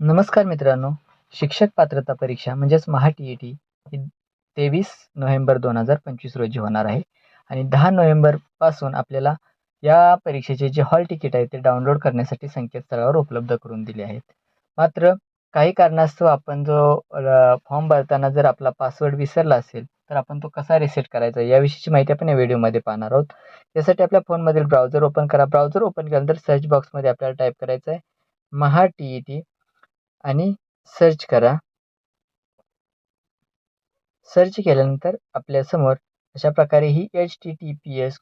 नमस्कार मित्रांनो. शिक्षक पात्रता परीक्षा म्हणजेच महा टी ई टी ही तेवीस नोव्हेंबर दोन हजार पंचवीस रोजी होणार आहे. आणि दहा नोव्हेंबरपासून आपल्याला या परीक्षेचे जे हॉल तिकीट आहे ते डाउनलोड करण्यासाठी संकेतस्थळावर उपलब्ध करून दिले आहेत. मात्र काही कारणास्तव आपण जो फॉर्म भरताना जर आपला पासवर्ड विसरला असेल तर आपण तो कसा रिसेट करायचा याविषयीची माहिती आपण या व्हिडिओमध्ये पाहणार आहोत. त्यासाठी आपल्या फोनमधील ब्राउझर ओपन करा. ब्राउझर ओपन केल्यानंतर सर्च बॉक्समध्ये आपल्याला टाईप करायचं आहे महा टी ई टी आणि सर्च करा. सर्च केल्यानंतर आपल्यासमोर अशा प्रकारे ही H T T P S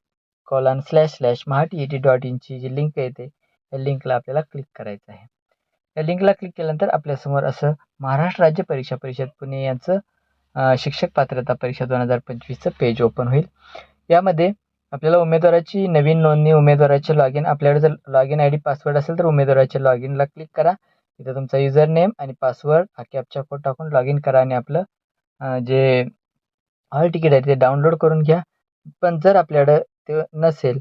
colon slash slash Maha T E T dot इनची जी लिंक येते त्या लिंकला आपल्याला क्लिक करायचं आहे. या लिंकला क्लिक केल्यानंतर आपल्यासमोर असं महाराष्ट्र राज्य परीक्षा परिषद पुणे यांचं शिक्षक पात्रता परीक्षा दोन हजार पंचवीसचं पेज ओपन होईल. यामध्ये आपल्याला उमेदवाराची नवीन नोंदणी उमेदवाराचे लॉग इन आपल्याकडे जर log in I D password असेल तर उमेदवाराच्या लॉग इनला क्लिक करा. तिथं तुमचा युजर नेम आणि पासवर्ड हा कॅपचा कोड टाकून लॉग इन करा आणि आपलं जे हॉल तिकीट आहे ते डाउनलोड करून घ्या. पण जर आपल्याकडं ते नसेल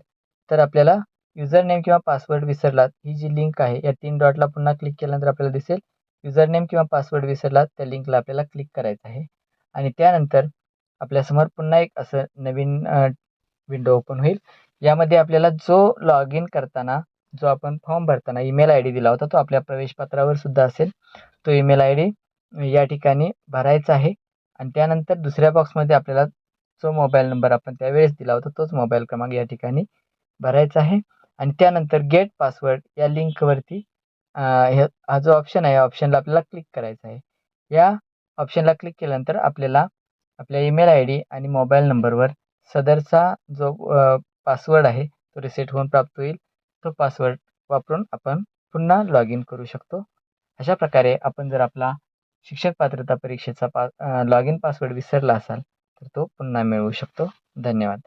तर आपल्याला युजर नेम किंवा पासवर्ड विसरलात ही जी लिंक आहे या तीन डॉटला पुन्हा क्लिक केल्यानंतर आपल्याला दिसेल युजर नेम किंवा पासवर्ड विसरलात त्या लिंकला आपल्याला क्लिक करायचं आहे. आणि त्यानंतर आपल्यासमोर पुन्हा एक असं नवीन विंडो ओपन होईल. यामध्ये आपल्याला जो लॉग इन करताना जो आपण फॉर्म भरताना ईमेल आय डी दिला होता तो आपल्या प्रवेशपत्रावर सुद्धा असेल. तो ईमेल आय डी या ठिकाणी भरायचा आहे. आणि त्यानंतर दुसऱ्या बॉक्समध्ये आपल्याला जो मोबाईल नंबर आपण त्यावेळेस दिला होता तोच मोबाईल क्रमांक या ठिकाणी भरायचा आहे. आणि त्यानंतर गेट पासवर्ड या लिंकवरती हे हा जो ऑप्शन आहे या ऑप्शनला आपल्याला क्लिक करायचा आहे. या ऑप्शनला क्लिक केल्यानंतर आपल्याला आपल्या ईमेल आय डी आणि मोबाईल नंबरवर सदरचा जो पासवर्ड आहे तो रिसेट होऊन प्राप्त होईल. तो पासवर्ड वापरून आपण पुन्हा लॉग इन करू शकतो. अशा प्रकारे आपण जर आपला शिक्षक पात्रता परीक्षेचा पा लॉग इन पासवर्ड विसरला असाल तर तो पुन्हा मिळवू शकतो. धन्यवाद.